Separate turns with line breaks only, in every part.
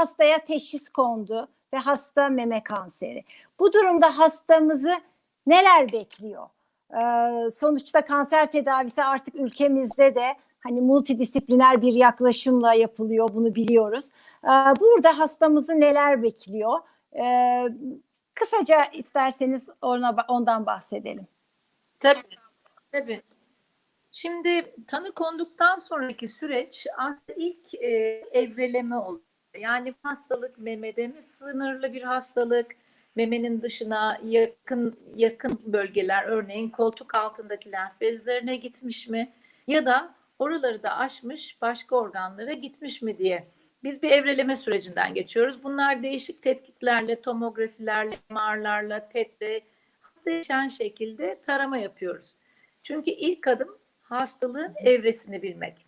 hastaya teşhis kondu ve hasta meme kanseri. Bu durumda hastamızı neler bekliyor? Ee, sonuçta kanser tedavisi artık ülkemizde de hani multidisipliner bir yaklaşımla yapılıyor bunu biliyoruz. Ee, burada hastamızı neler bekliyor? Ee, kısaca isterseniz ona, ondan bahsedelim.
Tabii. Tabii. Şimdi tanı konduktan sonraki süreç aslında ilk e, evreleme oluyor. Yani hastalık memede mi sınırlı bir hastalık, memenin dışına yakın yakın bölgeler örneğin koltuk altındaki lenf bezlerine gitmiş mi ya da oraları da aşmış başka organlara gitmiş mi diye biz bir evreleme sürecinden geçiyoruz. Bunlar değişik tetkiklerle, tomografilerle, MR'larla, PET'le değişen şekilde tarama yapıyoruz. Çünkü ilk adım hastalığın evresini bilmek.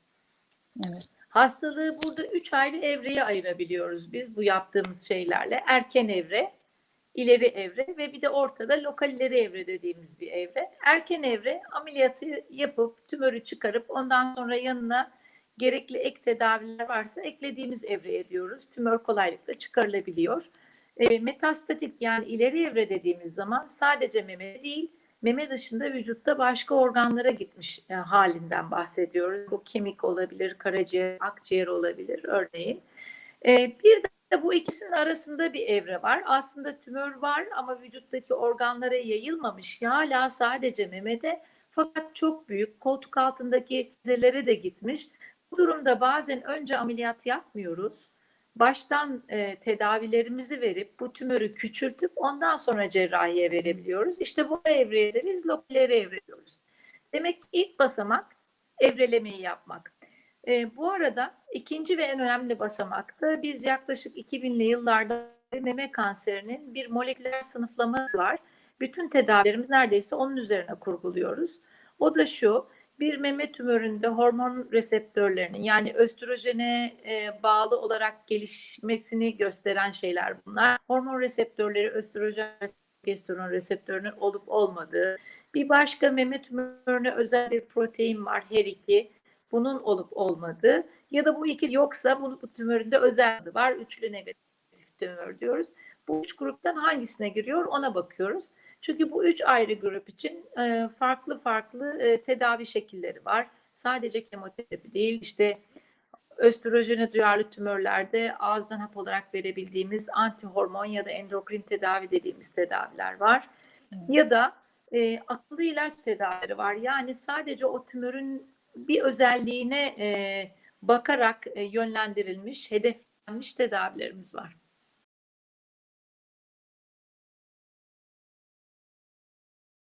Evet.
Hastalığı burada üç ayrı evreye ayırabiliyoruz biz bu yaptığımız şeylerle. Erken evre, ileri evre ve bir de ortada lokal ileri evre dediğimiz bir evre. Erken evre ameliyatı yapıp tümörü çıkarıp ondan sonra yanına gerekli ek tedaviler varsa eklediğimiz evreye diyoruz. Tümör kolaylıkla çıkarılabiliyor. E, metastatik yani ileri evre dediğimiz zaman sadece meme değil, meme dışında vücutta başka organlara gitmiş e, halinden bahsediyoruz. Bu kemik olabilir, karaciğer, akciğer olabilir örneğin. E, bir de bu ikisinin arasında bir evre var. Aslında tümör var ama vücuttaki organlara yayılmamış. Hala sadece memede fakat çok büyük koltuk altındaki dizelere de gitmiş. Bu durumda bazen önce ameliyat yapmıyoruz baştan e, tedavilerimizi verip bu tümörü küçültüp ondan sonra cerrahiye verebiliyoruz. İşte bu evreye de biz lokalere evreliyoruz. Demek ki ilk basamak evrelemeyi yapmak. E, bu arada ikinci ve en önemli basamakta biz yaklaşık 2000'li yıllarda meme kanserinin bir moleküler sınıflaması var. Bütün tedavilerimiz neredeyse onun üzerine kurguluyoruz. O da şu, bir meme tümöründe hormon reseptörlerinin yani östrojene e, bağlı olarak gelişmesini gösteren şeyler bunlar. Hormon reseptörleri östrojen progesteron reseptörünün olup olmadığı. Bir başka meme tümörüne özel bir protein var her iki. Bunun olup olmadığı ya da bu ikisi yoksa bu, bu tümöründe özel adı var. Üçlü negatif tümör diyoruz. Bu üç gruptan hangisine giriyor ona bakıyoruz. Çünkü bu üç ayrı grup için e, farklı farklı e, tedavi şekilleri var. Sadece kemoterapi değil, işte östrojene duyarlı tümörlerde ağızdan hap olarak verebildiğimiz antihormon ya da endokrin tedavi dediğimiz tedaviler var. Evet. Ya da e, akıllı ilaç tedavileri var. Yani sadece o tümörün bir özelliğine e, bakarak e, yönlendirilmiş, hedeflenmiş tedavilerimiz var.